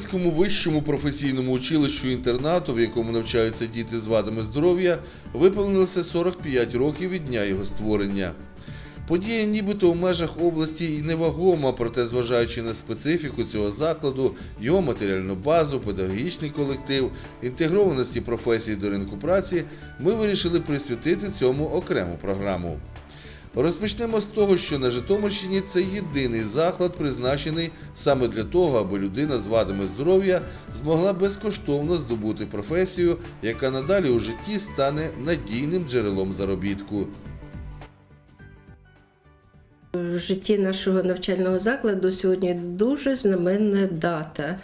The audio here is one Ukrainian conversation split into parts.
Житомирському вищому професійному училищу інтернату, в якому навчаються діти з вадами здоров'я, виповнилося 45 років від дня його створення. Подія нібито у межах області і невагома, проте, зважаючи на специфіку цього закладу, його матеріальну базу, педагогічний колектив, інтегрованості професій до ринку праці, ми вирішили присвятити цьому окрему програму. Розпочнемо з того, що на Житомирщині це єдиний заклад, призначений саме для того, аби людина з вадами здоров'я змогла безкоштовно здобути професію, яка надалі у житті стане надійним джерелом заробітку. В житті нашого навчального закладу сьогодні дуже знаменна дата,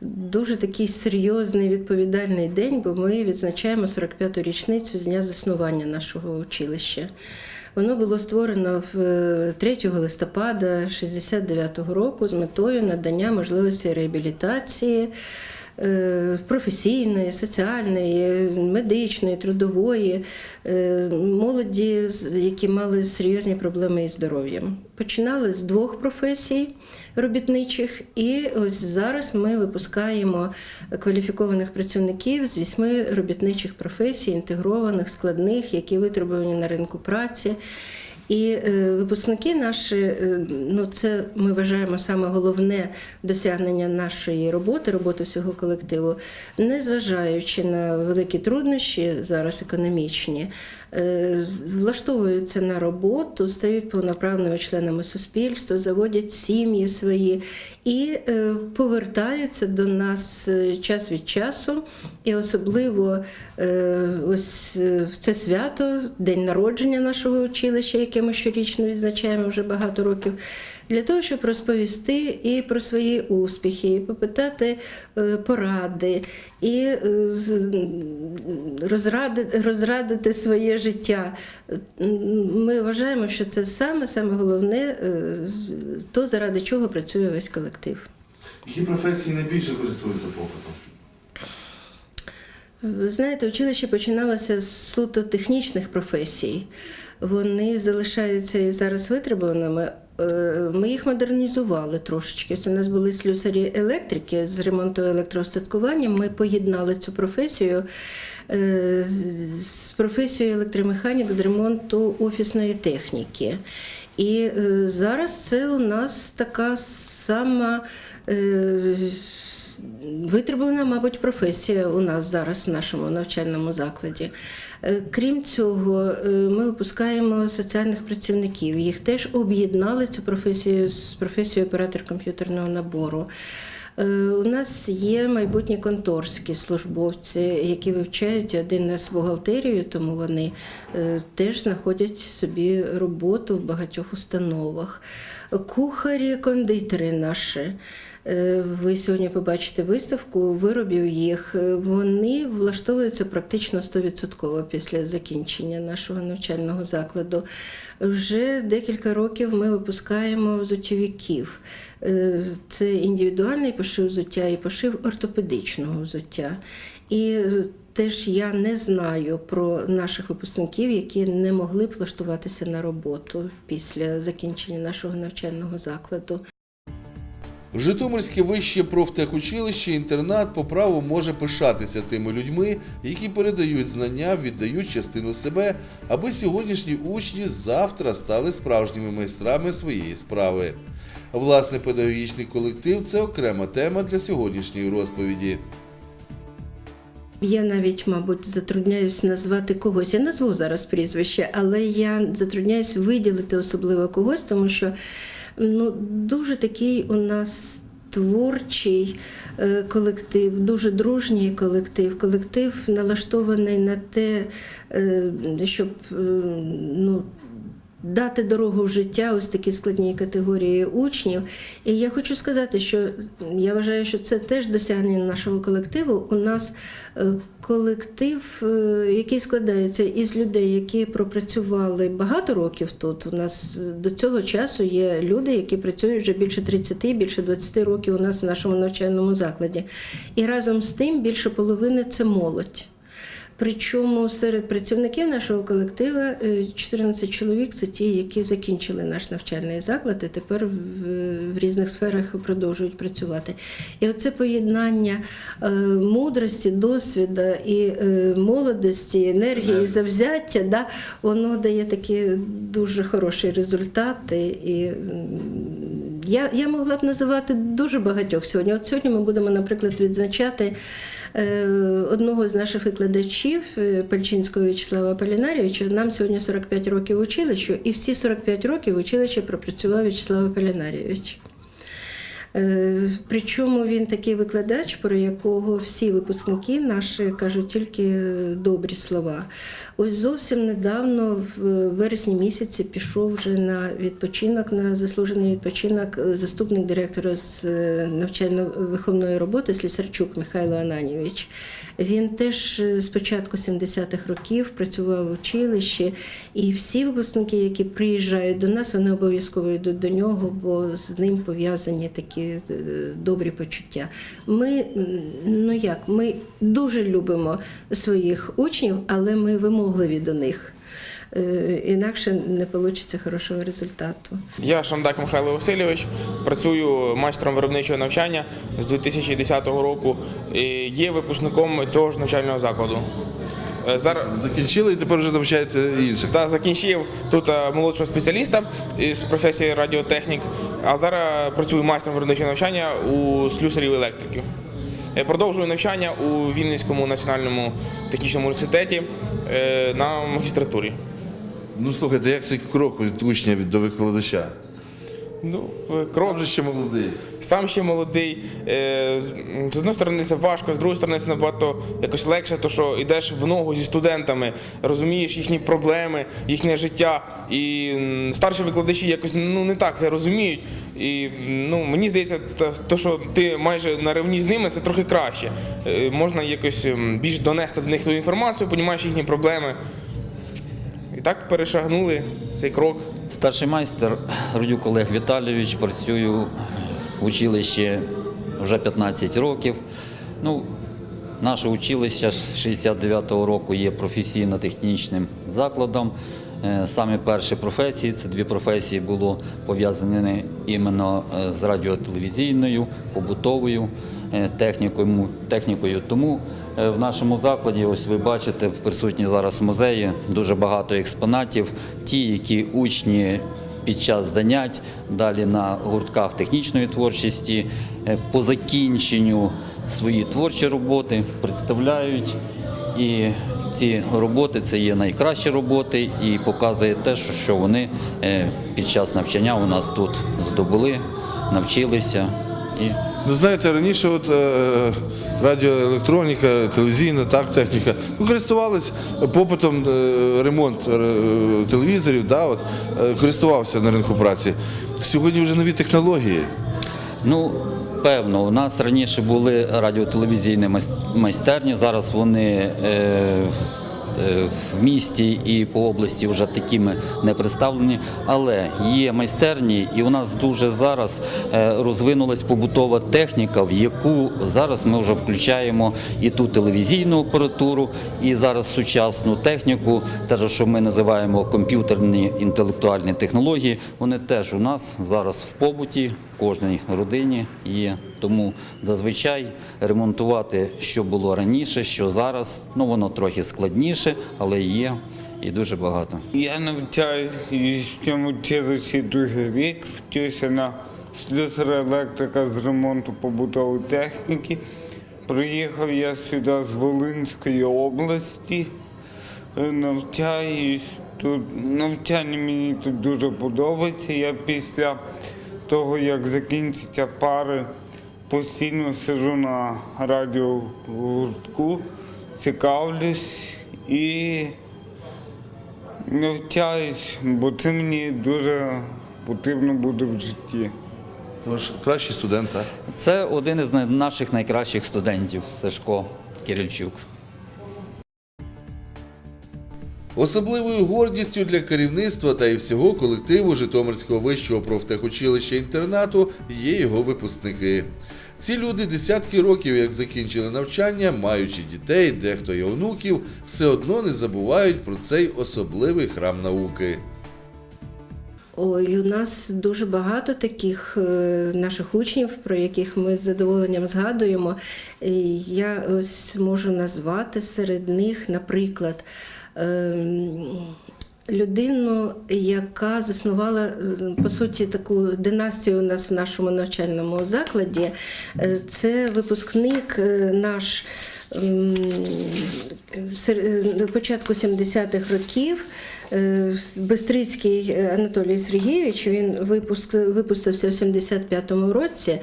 дуже такий серйозний відповідальний день, бо ми відзначаємо 45-ту річницю з дня заснування нашого училища. Воно було створено в е, 3 листопада 69-го року з метою надання можливості реабілітації професійної, соціальної, медичної, трудової е, молоді, які мали серйозні проблеми із здоров'ям. Починали з двох професій робітничих, і ось зараз ми випускаємо кваліфікованих працівників з вісьми робітничих професій, інтегрованих, складних, які витребувані на ринку праці. І е, випускники наші, е, ну це ми вважаємо саме головне досягнення нашої роботи, роботи всього колективу, незважаючи на великі труднощі зараз економічні, влаштовуються на роботу, стають повноправними членами суспільства, заводять сім'ї свої і е, повертаються до нас е, час від часу. І особливо е, ось е, в це свято, день народження нашого училища, яке ми щорічно відзначаємо вже багато років, для того, щоб розповісти і про свої успіхи, і попитати е, поради, і е, розрадити, розрадити своє життя. Ми вважаємо, що це саме саме головне, е, то заради чого працює весь колектив. Які професії найбільше користуються попитом? Ви знаєте, училище починалося з суто технічних професій. Вони залишаються і зараз витребуваними. Е, Ми їх модернізували трошечки. Це у нас були слюсарі електрики з ремонту електроостаткування. Ми поєднали цю професію е, з професією електромеханік з ремонту офісної техніки. І е, зараз це у нас така сама. Витребувана, мабуть, професія у нас зараз в нашому навчальному закладі. Е, Крім цього, е, ми випускаємо соціальних працівників. Їх теж об'єднали цю професію з професією оператор комп'ютерного набору. Е, У нас є майбутні конторські службовці, які вивчають один нас бухгалтерію, тому вони теж знаходять собі роботу в багатьох установах. Кухарі, кондитери наші. Е, Ви сьогодні побачите виставку виробів їх. Е, Вони влаштовуються практично 100% після закінчення нашого навчального закладу. Вже декілька років ми випускаємо взуттєвіків. Е, Це індивідуальний пошив взуття і пошив ортопедичного взуття. І Теж я не знаю про наших випускників, які не могли б влаштуватися на роботу після закінчення нашого навчального закладу. Житомирське вище профтехучилище інтернат по праву може пишатися тими людьми, які передають знання, віддають частину себе, аби сьогоднішні учні завтра стали справжніми майстрами своєї справи. Власне, педагогічний колектив це окрема тема для сьогоднішньої розповіді. Я навіть, мабуть, затрудняюсь назвати когось. Я назву зараз прізвище, але я затрудняюсь виділити особливо когось, тому що ну, дуже такий у нас творчий е, колектив, дуже дружній колектив. Колектив налаштований на те, е, щоб е, ну, дати дорогу в життя ось такі складні категорії учнів. І я хочу сказати, що я вважаю, що це теж досягнення нашого колективу. У нас е, колектив, е, який складається із людей, які пропрацювали багато років тут. У нас е, до цього часу є люди, які працюють вже більше 30, більше 20 років у нас в нашому навчальному закладі. І разом з тим більше половини це молодь. Причому серед працівників нашого колективу е, 14 чоловік це ті, які закінчили наш навчальний заклад і тепер в, різних сферах продовжують працювати. І оце поєднання е, мудрості, досвіду і е, молодості, енергії, завзяття, да, воно дає такі дуже хороші результати. І я, я могла б називати дуже багатьох сьогодні. От сьогодні ми будемо, наприклад, відзначати е, одного з наших викладачів е, Пальчинського В'ячеслава Полінарійовича. Нам сьогодні 45 років училищу, і всі 45 років в училищі пропрацював В'ячеслав Полінарійович. Е, Причому він такий викладач, про якого всі випускники наші кажуть тільки добрі слова. Ось зовсім недавно, в вересні місяці, пішов вже на відпочинок, на заслужений відпочинок е, заступник директора з е, навчально-виховної роботи Слісарчук Михайло Ананівич. Він теж е, з початку 70-х років працював в училищі, і всі випускники, які приїжджають до нас, вони обов'язково йдуть до нього, бо з ним пов'язані такі е, добрі почуття. Ми ну як, ми дуже любимо своїх учнів, але ми вимогливі до них. Е, Інакше не вийде хорошого результату. Я Шандак Михайло Васильович, працюю майстром виробничого навчання з 2010 року. І є випускником цього ж навчального закладу. Е, Зараз Закінчили і тепер вже навчаєте інших. та, закінчив тут е, молодшого спеціаліста із професії радіотехнік, а зараз працюю майстром виробничого навчання у слюсарів електриків. Е, Продовжую навчання у Вінницькому національному технічному університеті е, на магістратурі. Ну слухайте, як цей крок від учня до викладача? Ну, е, Сам же ще молодий. Сам ще молодий. Е, З однієї сторони це важко, з другої сторони це набагато якось легше, то що йдеш в ногу зі студентами, розумієш їхні проблеми, їхнє життя. І старші викладачі якось ну, не так це розуміють. І ну, мені здається, то, що ти майже на рівні з ними, це трохи краще. Е, Можна якось більш донести до них ту інформацію, понімаєш їхні проблеми. Так перешагнули цей крок. Старший майстер Рудюк Олег Віталійович, працюю в училищі вже 15 років. Ну, наше училище з 69-го року є професійно-технічним закладом. Е, Саме перші професії, це дві професії було пов'язані іменно е, з радіотелевізійною, побутовою е, технікою. технікою. Тому в нашому закладі, ось ви бачите, присутні зараз в музеї дуже багато експонатів, ті, які учні під час занять, далі на гуртках технічної творчості, по закінченню свої творчі роботи представляють. І ці роботи це є найкращі роботи і показує те, що- вони е, під час навчання у нас тут здобули, навчилися. І Ну знаєте, раніше от е, радіоелектроніка, телевізійна так, техніка, ну, користувались попитом е, ремонт е, телевізорів, да, от, е, користувався на ринку праці. Сьогодні вже нові технології. Ну, певно, у нас раніше були радіотелевізійні майс- майстерні, зараз вони е, в місті і по області вже такими не представлені. Але є майстерні, і у нас дуже зараз е, розвинулась побутова техніка, в яку зараз ми вже включаємо і ту телевізійну апаратуру, і зараз сучасну техніку, те, що ми називаємо комп'ютерні інтелектуальні технології, вони теж у нас зараз в побуті, в кожній родині є. Тому зазвичай ремонтувати, що було раніше, що зараз, ну воно трохи складніше, але є і дуже багато. Я навчаюся в цьому училищі другий рік, вчуся на слюсара електрика з ремонту побутової техніки. Приїхав я сюди з Волинської області, Е, навчаюсь тут. Навчання мені тут дуже подобається. Я після того, як закінчаться пари, постійно сижу на радіогуртку, цікавлюсь і навчаюсь, бо це мені дуже потрібно буде в житті. Це ваш кращий студент, так? Це один із наших найкращих студентів Сашко Кирильчук. Особливою гордістю для керівництва та і всього колективу Житомирського вищого профтехучилища інтернату є його випускники. Ці люди десятки років, як закінчили навчання, маючи дітей, дехто й онуків, все одно не забувають про цей особливий храм науки. Ой, у нас дуже багато таких е, наших учнів, про яких ми з задоволенням згадуємо. Я ось можу назвати серед них, наприклад, ем, людину, яка заснувала е, по суті таку династію у нас в нашому навчальному закладі. Е, Це випускник е, наш. початку 70-х років Бистрицький Анатолій Сергійович, він випуск, випустився в 75-му році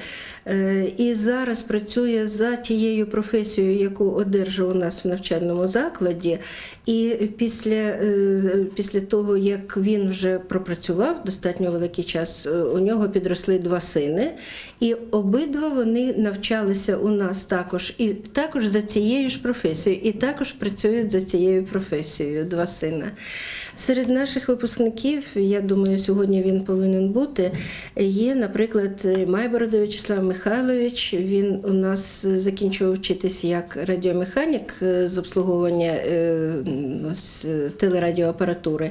і зараз працює за тією професією, яку одержав у нас в навчальному закладі. І після, е, після того, як він вже пропрацював достатньо великий час, е, у нього підросли два сини, і обидва вони навчалися у нас також, і також за цією ж професією, і також працюють за цією професією, два сина. Серед наших випускників, я думаю, сьогодні він повинен бути. Є, наприклад, Майборода В'ячеслав Михайлович. Він у нас закінчував вчитись як радіомеханік е, з обслуговування е, е, телерадіоапаратури.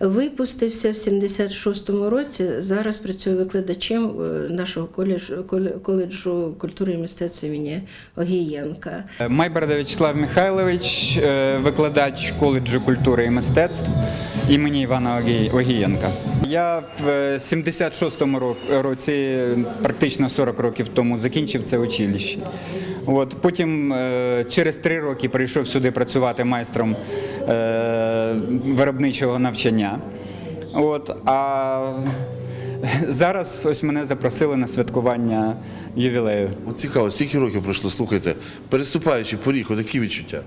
Випустився в 76-му році. Зараз працює викладачем нашого коледжу, коле- коледжу культури і мистецтва імені Огієнка. Майберда В'ячеслав Михайлович, викладач коледжу культури і мистецтв імені Івана Огі- Огієнка. Я в е, 76-му ро- році, практично 40 років тому, закінчив це училище. От, потім е, через три роки прийшов сюди працювати майстром е, виробничого навчання. От, а зараз ось мене запросили на святкування ювілею. Цікаво, стільки років пройшло, слухайте, переступаючи поріг, отакі відчуття.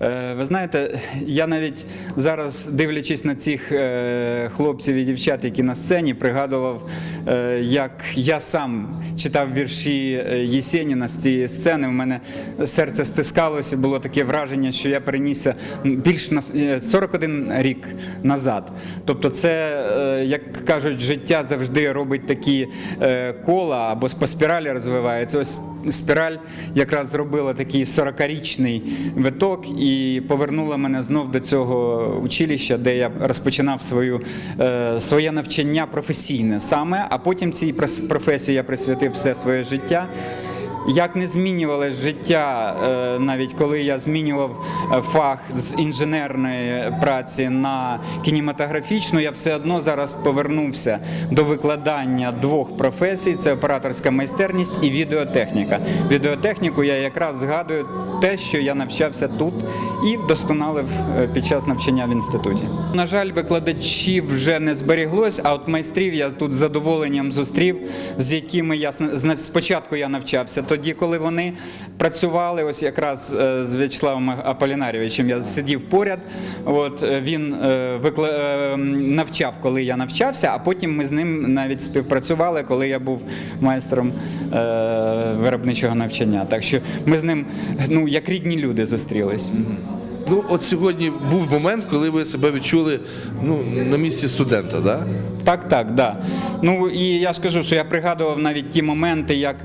Е, Ви знаєте, я навіть зараз, дивлячись на цих е, хлопців і дівчат, які на сцені, пригадував, е, як я сам читав вірші Єсеніна з цієї сцени. У мене серце стискалося, було таке враження, що я перенісся більш на е, 41 рік назад. Тобто, це, як кажуть, життя завжди робить такі кола або по спіралі розвивається. Ось спіраль якраз зробила такий 40-річний виток і повернула мене знов до цього училища, де я розпочинав свою, е, своє навчання професійне саме, а потім цій професії я присвятив все своє життя. Як не змінювалось життя, е, навіть коли я змінював е, фах з інженерної праці на кінематографічну, я все одно зараз повернувся до викладання двох професій: це операторська майстерність і відеотехніка. Відеотехніку я якраз згадую те, що я навчався тут і вдосконалив е, під час навчання в інституті. На жаль, викладачів вже не зберіглось, а от майстрів я тут з задоволенням зустрів, з якими я спочатку я навчався. Тоді, коли вони працювали, ось якраз е, з В'ячеславом Аполінарійовичем я сидів поряд. От е, він е, викла... навчав, коли я навчався, а потім ми з ним навіть співпрацювали, коли я був майстром виробничого навчання. Так що ми з ним, ну як рідні люди, зустрілись. Ну, от сьогодні був момент, коли ви себе відчули ну, на місці студента, да? Так, так, да. Ну і я ж кажу, що я пригадував навіть ті моменти, як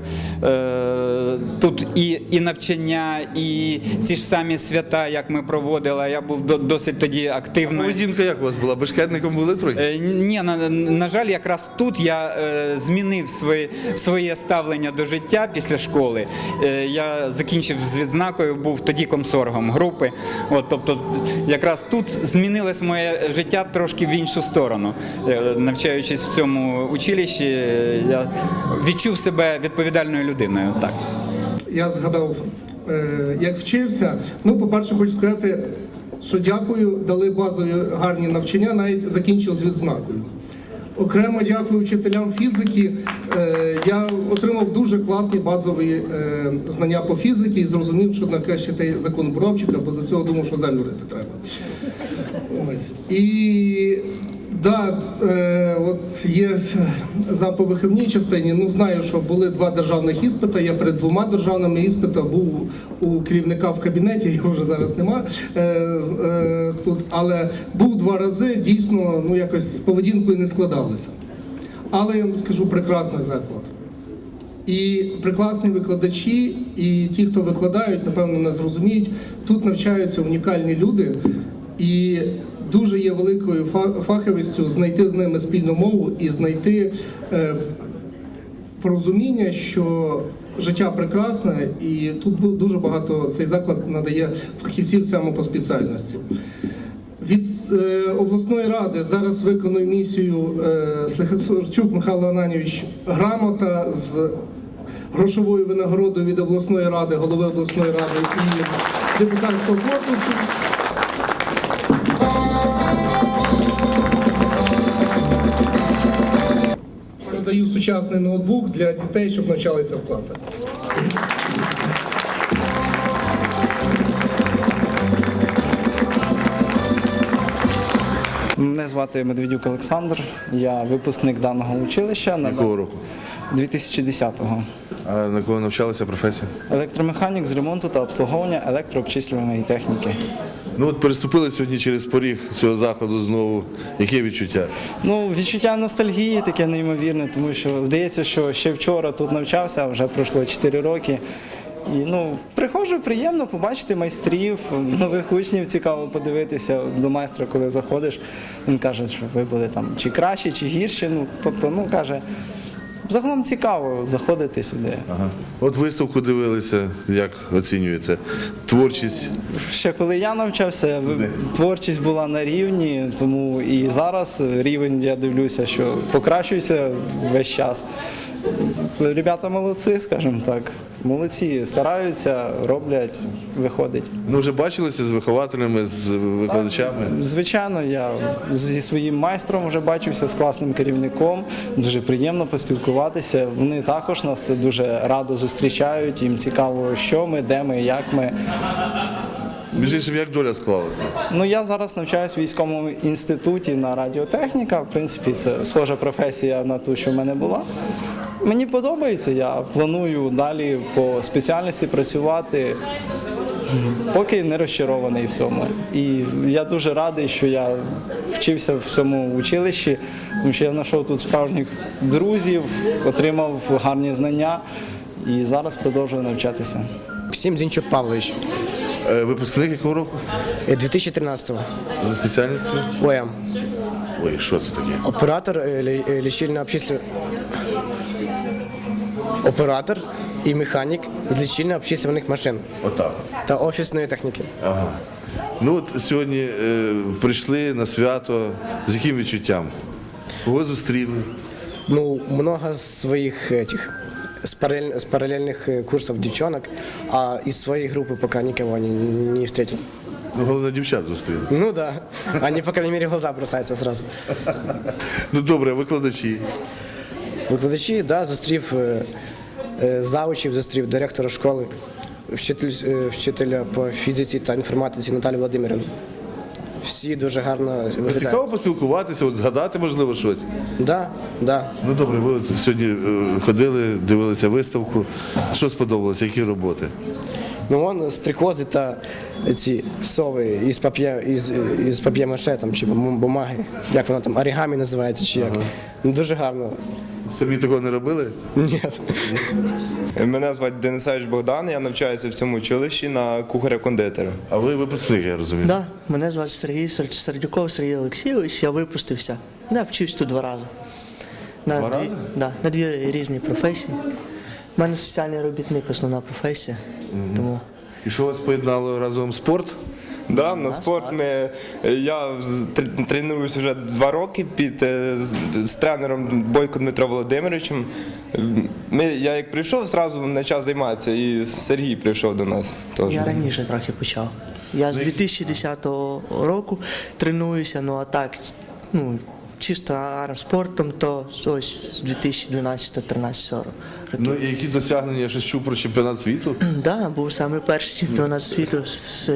е, тут і, і навчання, і ці ж самі свята, як ми проводили. Я був до- досить тоді активною. Поведінка як у вас була? Бешкетником були трохи? Е, Ні, на, на жаль, якраз тут я е, змінив своє, своє ставлення до життя після школи. Е, я закінчив з відзнакою, був тоді комсоргом групи. От, тобто, якраз тут змінилось моє життя трошки в іншу сторону. Е, навчаючись в цьому училищі, я відчув себе відповідальною людиною. Так. я згадав, е, як вчився. Ну, по-перше, хочу сказати, що дякую, дали базові гарні навчання, навіть закінчив з відзнакою. Окремо дякую вчителям фізики. Е, Я отримав дуже класні базові е, знання по фізиці і зрозумів, що ще той закон Боровчика, бо до цього думав, що землю рити треба. Ось. І Да, е, от є за по виховній частині. Ну знаю, що були два державних іспита. Я перед двома державними іспитами був у керівника в кабінеті. Його вже зараз нема е, е, тут. Але був два рази. Дійсно, ну якось з поведінкою не складалося. Але я вам скажу прекрасний заклад. І прекрасні викладачі, і ті, хто викладають, напевно, не зрозуміють. Тут навчаються унікальні люди, і дуже є великою фаховістю знайти з ними спільну мову і знайти е, порозуміння, що життя прекрасне, і тут дуже багато цей заклад надає фахівців саме по спеціальності. Від е, обласної ради зараз виконує місію е, Слихацурчук Михайло Ананівич грамота з грошовою винагородою від обласної ради, голови обласної ради і депутатського корпусу. Передаю сучасний ноутбук для дітей, щоб навчалися в класах. Мене звати Медведюк Олександр. Я випускник даного училища на Якого року? 2010-го. А на кого навчалася професія? Електромеханік з ремонту та обслуговування електрообчислювальної техніки. Ну от переступили сьогодні через поріг цього заходу знову. Яке відчуття? Ну, відчуття ностальгії таке неймовірне, тому що здається, що ще вчора тут навчався, а вже пройшло 4 роки. І ну, приходжу, приємно побачити майстрів, нових учнів цікаво подивитися до майстра, коли заходиш. Він каже, що ви були там чи краще, чи гірше. Ну, тобто, ну каже, загалом цікаво заходити сюди. Ага. От виставку дивилися, як оцінюєте? Творчість. Ще коли я навчався, творчість була на рівні, тому і зараз рівень, я дивлюся, що покращується весь час. Ребята молодці, скажімо так. Молодці, стараються, роблять, виходить. Ну вже бачилися з вихователями, з викладачами. Звичайно, я зі своїм майстром вже бачився з класним керівником. Дуже приємно поспілкуватися. Вони також нас дуже радо зустрічають. Їм цікаво, що ми, де ми, як ми. Між іншим, як доля склалася? Ну я зараз навчаюсь в військовому інституті на радіотехніка. В принципі, це схожа професія на ту, що в мене була. Мені подобається, я планую далі по спеціальності працювати, поки не розчарований в цьому. І я дуже радий, що я вчився в цьому училищі, тому що я знайшов тут справжніх друзів, отримав гарні знання і зараз продовжую навчатися. Максим Зінчук Павлович, Випускник якого року? е, 2013-го. За спеціальністю? ОМ. Ой, що це таке? Оператор е, е, лічильно обчислю... Оператор і механік з лічильно обчислюваних машин Отак. та офісної техніки. Ага. Ну от сьогодні е, прийшли на свято. З яким відчуттям? Кого зустріли? Ну, много своїх этих с, параллель- с параллельных э, курсов девчонок, а из своей группы пока никого не, не встретил. Ну, головне, дівчат зустріли. Ну да, они, по крайней мере, в глаза бросаются сразу. Ну добре, викладачі. Викладачі, да, зустрів е, е, заучів, зустрів директора школи, вчитель, е, вчителя по фізиці та інформатиці Наталію Володимирівну. Всі дуже гарно виглядають. Цікаво поспілкуватися, от згадати можливо щось. Да, да. Ну добре, ви от сьогодні е, ходили, дивилися виставку. Що сподобалося? Які роботи? Ну вон стрикози та ці сови із пап'є із, із пап'є-маше там чи бумаги. Як вона там орігамі називається, чи як. Ну, дуже гарно. Самі такого не робили? Ні. Мене звати Денисевич Богдан, я навчаюся в цьому училищі на кухаря-кондитера. А ви випускник, я розумію. Да, мене звати Сергій Сер- Сердюков Сергій Олексійович, я випустився. Я вчився тут два рази. На Два дві, рази? Да, на дві різні професії. У мене соціальний робітник основна професія. Тому І що вас поєднало разом спорт? Да, на спорт ми, я з- тр- тренуюся вже два роки під, е, з, з тренером Бойко Дмитро Володимировичем. Ми, я як прийшов, зразу почав займатися, і Сергій прийшов до нас теж. я раніше трохи почав. Я з 2010 року тренуюся, ну а так, ну, чисто армспортом, то ось з 2012-13 року. Ну і які досягнення я щось чув про чемпіонат світу? Да, був саме перший чемпіонат світу з,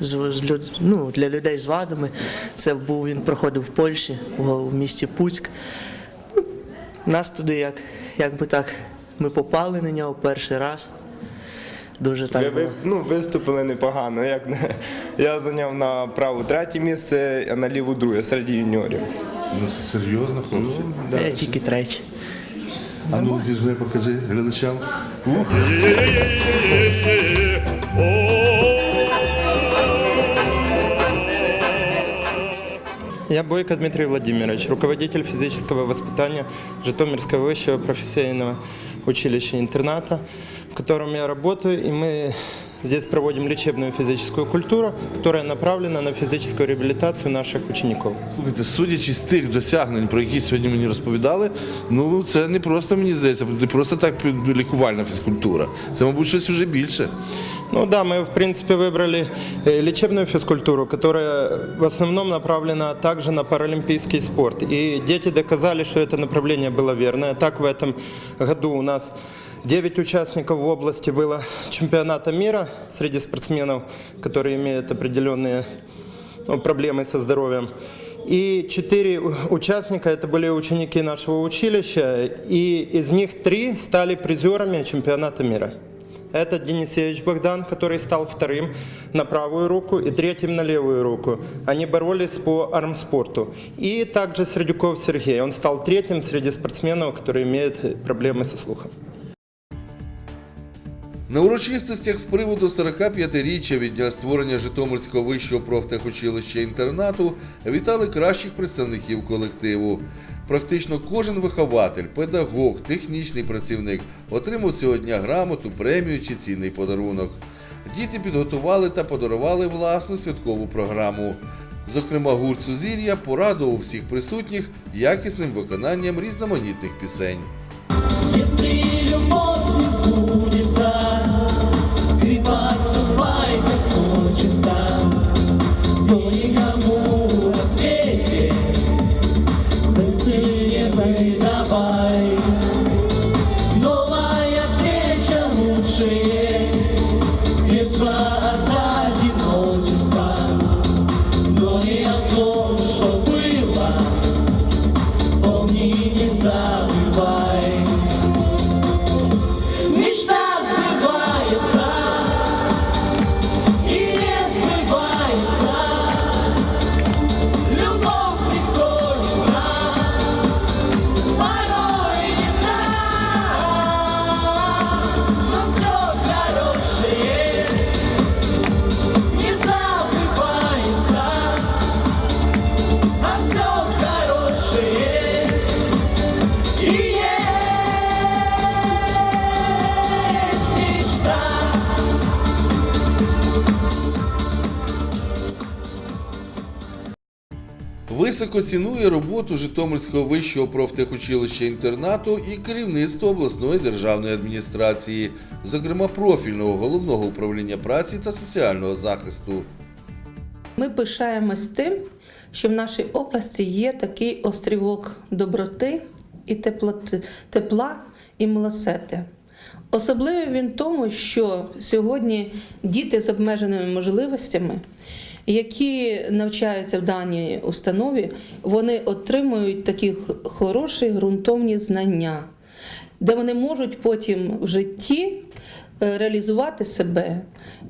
з, з ну, для людей з вадами. Це був він проходив в Польщі, в, в місті Пуцьк. Ну, Нас туди, як, як би так, ми попали на нього перший раз. Дуже так ви, було. ну, виступили непогано. Як, я зайняв на праву третє місце, а на ліву друге серед юніорів. Ну це серйозно, хлопці. Да. Я тільки третій. А ну зіжми, покажи глядачам. Ух. Я Бойко Дмитрий Владимирович, руководитель физического воспитания Житомирского высшего профессионального училища-интерната, в котором я работаю, и мы здесь проводим лечебную физическую культуру, которая направлена на физическую реабилитацию наших учеников. Слухайте, судячи з тих досягнень, про які сьогодні мені розповідали, ну це не просто мені здається, не просто так лікувальна фізкультура. Це, мабуть, щось вже більше. Ну да, мы в принципе выбрали э, лечебную физкультуру, которая в основном направлена также на паралимпийский спорт. И дети доказали, что это направление было верное. Так в этом году у нас 9 участников в области было чемпионата мира среди спортсменов, которые имеют определенные ну, проблемы со здоровьем. И четыре участника это были ученики нашего училища, и из них три стали призерами чемпионата мира. Это Денисевич Богдан, который стал вторым на правую руку и третьим на левую руку. Они боролись по армспорту. И также Сердюков Сергей. Он стал третьим среди спортсменов, которые имеют проблемы со слухом. На урочистостях з приводу 45-річчя від дня створення Житомирського вищого профтехучилища інтернату вітали кращих представників колективу. Практично кожен вихователь, педагог, технічний працівник отримав цього дня грамоту, премію чи цінний подарунок. Діти підготували та подарували власну святкову програму. Зокрема, гурт Сузір'я порадував всіх присутніх якісним виконанням різноманітних пісень. Как хочется, но никому на свете мысли не выдавай. Високо цінує роботу Житомирського вищого профтехучилища інтернату і керівництво обласної державної адміністрації, зокрема профільного головного управління праці та соціального захисту. Ми пишаємось тим, що в нашій області є такий острівок доброти і тепла і милосердя. Особливий він тому, що сьогодні діти з обмеженими можливостями, які навчаються в даній установі, вони отримують такі хороші ґрунтовні знання, де вони можуть потім в житті е, реалізувати себе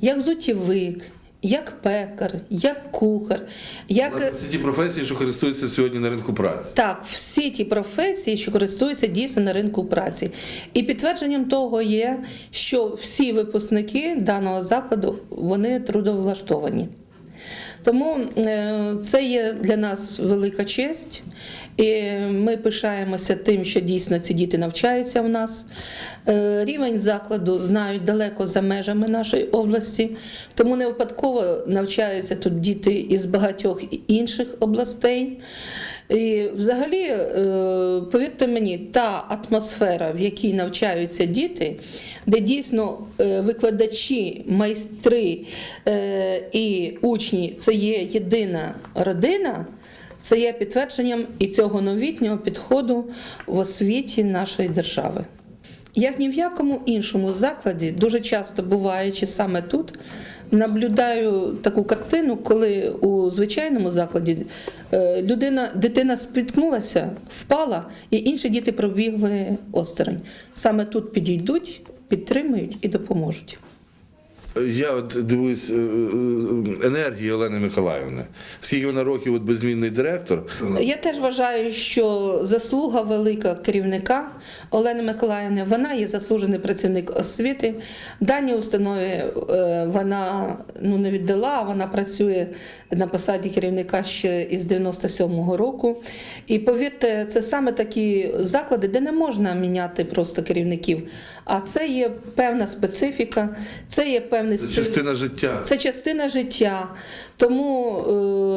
як зутівик, як пекар, як кухар, як Це ті професії, що користуються сьогодні на ринку праці. так, всі ті професії, що користуються дійсно на ринку праці. І підтвердженням того є, що всі випускники даного закладу вони трудовлаштовані. Тому е, це є для нас велика честь. І ми пишаємося тим, що дійсно ці діти навчаються в нас. Е, Рівень закладу знають далеко за межами нашої області, тому не випадково навчаються тут діти із багатьох інших областей. І взагалі, е, повірте мені, та атмосфера, в якій навчаються діти, де дійсно е, викладачі, майстри і учні це є єдина родина. Це є підтвердженням і цього новітнього підходу в освіті нашої держави. Як ні в якому іншому закладі, дуже часто буваючи саме тут, наблюдаю таку картину, коли у звичайному закладі е, людина, дитина спіткнулася, впала, і інші діти пробігли осторонь. Саме тут підійдуть, підтримують і допоможуть. Я от дивуюсь е, е, енергії Олени Миколаївни. Скільки вона років от беззмінний директор? Я теж вважаю, що заслуга велика керівника Олени Миколаївни. Вона є заслужений працівник освіти. Даній установі е, вона ну не віддала. Вона працює на посаді керівника ще із 97-го року. І повірте, це саме такі заклади, де не можна міняти просто керівників. А це є певна специфіка, це є певний Це частина життя. це частина життя. Тому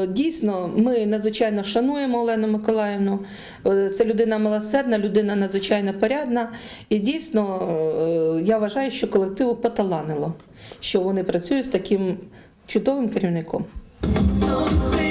е, дійсно ми надзвичайно шануємо Олену Миколаївну. Е, Це людина милосердна, людина надзвичайно порядна. І дійсно е, я вважаю, що колективу поталанило, що вони працюють з таким чудовим керівником. Сонце